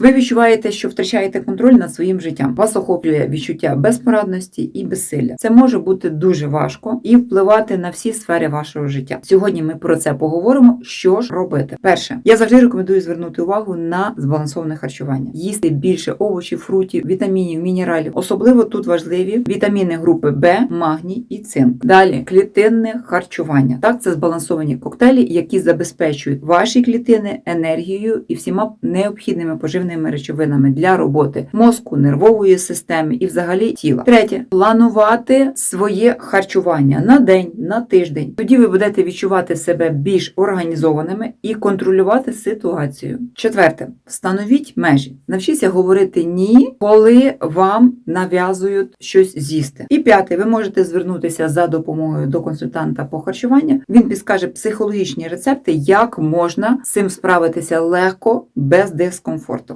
Ви відчуваєте, що втрачаєте контроль над своїм життям. Вас охоплює відчуття безпорадності і безсилля. Це може бути дуже важко і впливати на всі сфери вашого життя. Сьогодні ми про це поговоримо. Що ж робити? Перше, я завжди рекомендую звернути увагу на збалансоване харчування, їсти більше овочів, фруктів, вітамінів, мінералів. Особливо тут важливі вітаміни групи Б, магній і цинк. Далі клітинне харчування. Так, це збалансовані коктейлі, які забезпечують ваші клітини енергією і всіма необхідними поживними речовинами для роботи мозку, нервової системи і взагалі тіла. Третє планувати своє харчування на день, на тиждень. Тоді ви будете відчувати себе більш організованими і контролювати ситуацію. Четверте, встановіть межі. Навчіться говорити ні, коли вам нав'язують щось з'їсти. І п'яте, ви можете звернутися за допомогою до консультанта по харчуванню. Він підскаже психологічні рецепти, як можна з цим справитися легко, без дискомфорту.